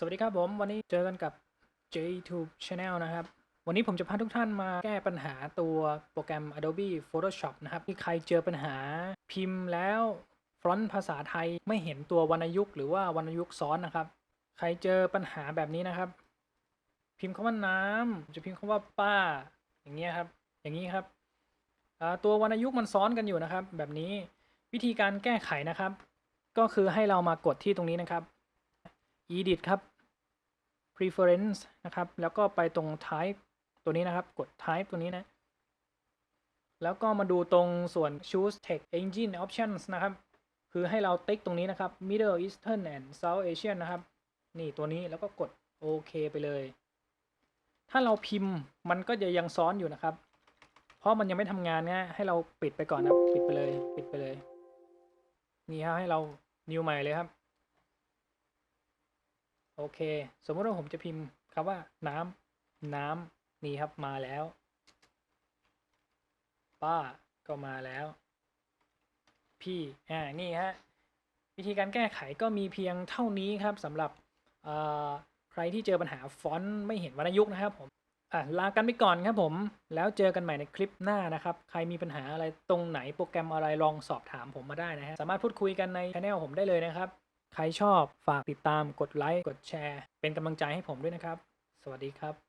สวัสดีครับผมวันนี้เจอกันกับ JTube Channel นะครับ วันนี้ผมจะพาทุกท่านมาแก้ปัญหาตัวโปรแกรม Adobe Photoshop นะครับที่ใครเจอปัญหาพิมพ์แล้วฟอนต์ภาษาไทยไม่เห็นตัววรรณยุกต์หรือว่าวรรณยุกต์ซ้อนนะครับ ใครเจอปัญหาแบบนี้นะครับ พิมพ์คำว่าน้ำจะพิมพ์คำว่าป้า อย่างเงี้ยครับ อย่างนี้ครับตัววรรณยุกต์มันซ้อนกันอยู่นะครับ แบบนี้วิธีการแก้ไขนะครับ ก็คือให้เรามากดที่ตรงนี้นะครับ edit ครับ preference นะครับ แล้วก็ไปตรง type ตัวนี้นะครับ กด type ตัวนี้นะ แล้วก็มาดูตรงส่วน choose text engine options นะครับ คือให้เราติ๊กตรงนี้นะครับ middle eastern and south asian นะครับ นี่ตัวนี้แล้วก็กดโอเคไปเลย ถ้าเราพิมพ์มันก็จะยังซ้อนอยู่นะครับ เพราะมันยังไม่ทำงานเนี่ยให้เราปิดไปก่อนนะปิดไปเลย ปิดไปเลย นี่ครับให้เรา new ใหม่เลยครับ โอเค สมมติว่าผมจะพิมพ์คำว่าน้ำน้ำนี่ครับมาแล้ว ป้าก็มาแล้ว พี่อ่านี่ฮะวิธีการแก้ไขก็มีเพียงเท่านี้ครับสำหรับใครที่เจอปัญหาฟอนต์ไม่เห็นวรรณยุกต์นะครับผมอะลากันไปก่อนครับผม แล้วเจอกันใหม่ในคลิปหน้านะครับ ใครมีปัญหาอะไรตรงไหนโปรแกรมอะไรลองสอบถามผมมาได้นะฮะ สามารถพูดคุยกันในช anel ผมได้เลยนะครับ ใครชอบฝากติดตามกดไลค์กดแชร์ เป็นกำลังใจให้ผมด้วยนะครับ สวัสดีครับ